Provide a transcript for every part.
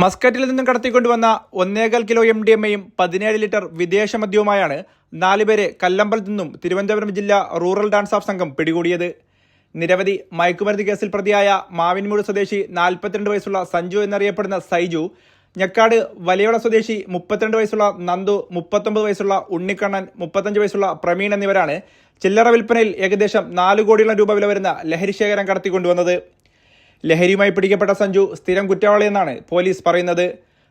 മസ്കറ്റിൽ നിന്നും കടത്തിക്കൊണ്ടുവന്ന ഒന്നേകാൽ kilo M D M എയും പതിനേഴ് ലിറ്റർ വിദേശ മദ്യവുമായാണ് നാലുപേരെ കല്ലമ്പലത്തു നിന്നും തിരുവനന്തപുരം ജില്ലാ റൂറൽ ഡാൻസ് ഓഫ് സംഘം പിടികൂടിയത്. നിരവധി മയക്കുമരുന്ന് കേസിൽ പ്രതിയായ മാവിൻമൂട് സ്വദേശി നാൽപ്പത്തിരണ്ട് വയസ്സുള്ള സഞ്ജു എന്നറിയപ്പെടുന്ന സൈജു ഞക്കാട് വലിയവള സ്വദേശി മുപ്പത്തിരണ്ട് വയസ്സുള്ള നന്ദു മുപ്പത്തൊമ്പത് വയസ്സുള്ള ഉണ്ണിക്കണ്ണൻ മുപ്പത്തഞ്ച് വയസ്സുള്ള പ്രമീൺ എന്നിവരാണ് ചില്ലറ വിൽപ്പനയിൽ ഏകദേശം നാല് കോടിയോളം രൂപ വില വരുന്ന ലഹരി ശേഖരം കടത്തിക്കൊണ്ടുവന്നത്. ലഹരിയുമായി പിടിക്കപ്പെട്ട സഞ്ജു സ്ഥിരം കുറ്റവാളിയെന്നാണ് പോലീസ് പറയുന്നത്.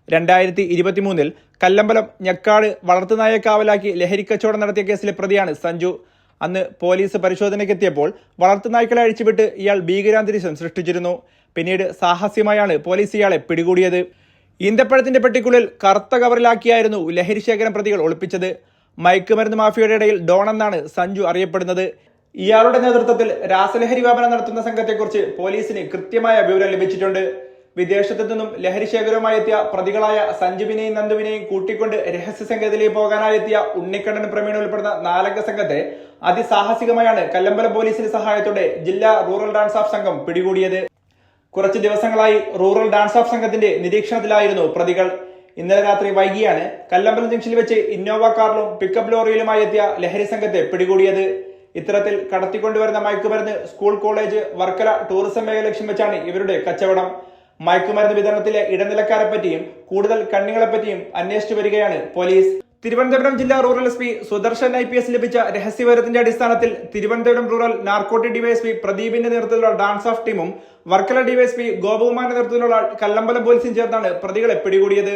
രണ്ടായിരത്തി ഇരുപത്തിമൂന്നിൽ കല്ലമ്പലം ഞെക്കാട് വളർത്തുനായെ കാവലാക്കി ലഹരിക്കച്ചവടം നടത്തിയ കേസിലെ പ്രതിയാണ് സഞ്ജു. അന്ന് പോലീസ് പരിശോധനയ്ക്കെത്തിയപ്പോൾ വളർത്തുനായ്ക്കളെ അഴിച്ചുവിട്ട് ഇയാൾ ഭീകരാന്തരീക്ഷം സൃഷ്ടിച്ചിരുന്നു. പിന്നീട് സാഹസ്യമായാണ് പോലീസ് ഇയാളെ പിടികൂടിയത്. ഈന്തപ്പഴത്തിന്റെ പെട്ടിക്കുള്ളിൽ കറുത്ത കവറിലാക്കിയായിരുന്നു ലഹരി ശേഖരം പ്രതികൾ ഒളിപ്പിച്ചത്. മയക്കുമരുന്ന് മാഫിയയുടെ ഇടയിൽ ഡോൺ എന്നാണ് സഞ്ജു അറിയപ്പെടുന്നത്. ഇയാളുടെ നേതൃത്വത്തിൽ രാസലഹരി വ്യാപനം നടത്തുന്ന സംഘത്തെക്കുറിച്ച് പോലീസിന് കൃത്യമായ വിവരം ലഭിച്ചിട്ടുണ്ട്. വിദേശത്തു നിന്നും ലഹരി ശേഖരവുമായി എത്തിയ പ്രതികളായ സഞ്ജുവിനെയും നന്ദുവിനെയും കൂട്ടിക്കൊണ്ട് രഹസ്യ സംഘത്തിലേക്ക് പോകാനായെത്തിയ ഉണ്ണിക്കണ്ണൻ പ്രമീണ ഉൾപ്പെടുന്ന നാലംഗ സംഘത്തെ അതിസാഹസികമായാണ് കല്ലമ്പല പോലീസിന്റെ സഹായത്തോടെ ജില്ലാ റൂറൽ ഡാൻസ് ഓഫ് സംഘം പിടികൂടിയത്. കുറച്ച് ദിവസങ്ങളായി റൂറൽ ഡാൻസ് ഓഫ് സംഘത്തിന്റെ നിരീക്ഷണത്തിലായിരുന്നു പ്രതികൾ. ഇന്നലെ രാത്രി വൈകിയാണ് കല്ലമ്പലം ജംഗ്ഷനിൽ വെച്ച് ഇന്നോവ കാറിലും പിക്കപ്പ് ലോറിയിലുമായി എത്തിയ ലഹരി സംഘത്തെ പിടികൂടിയത്. ഇത്തരത്തിൽ കടത്തിക്കൊണ്ടുവരുന്ന മയക്കുമരുന്ന് സ്കൂൾ കോളേജ് വർക്കല ടൂറിസം മേഖല ലക്ഷ്യം വെച്ചാണ് ഇവരുടെ കച്ചവടം. മയക്കുമരുന്ന് വിതരണത്തിലെ ഇടനിലക്കാരെ പറ്റിയും കൂടുതൽ കണ്ണികളെ പറ്റിയും അന്വേഷിച്ചു വരികയാണ് പോലീസ്. തിരുവനന്തപുരം ജില്ലാ rural S P Sudarshan I P S ലഭിച്ച രഹസ്യവരത്തിന്റെ അടിസ്ഥാനത്തിൽ തിരുവനന്തപുരം റൂറൽ നാർക്കോട്ടി ഡിവൈഎസ്പി പ്രദീപിന്റെ നേതൃത്വത്തിലുള്ള ഡാൻസ് ഓഫ് ടീമും വർക്കല ഡിവൈഎസ്പി ഗോപകുമാറിന്റെ നേതൃത്വത്തിലുള്ള കല്ലമ്പലം പോലീസും ചേർന്നാണ് പ്രതികളെ പിടികൂടിയത്.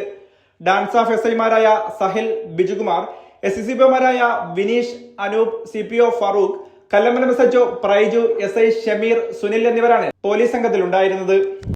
ഡാൻസ് ഓഫ് എസ് ഐമാരായ Sahil Bijukumar S C പിമാരായ Vineesh Anoop C P O Farooq Kallambalam S Praiju S I Shameer Sunil എന്നിവരാണ് പോലീസ് സംഘത്തിൽ ഉണ്ടായിരുന്നത്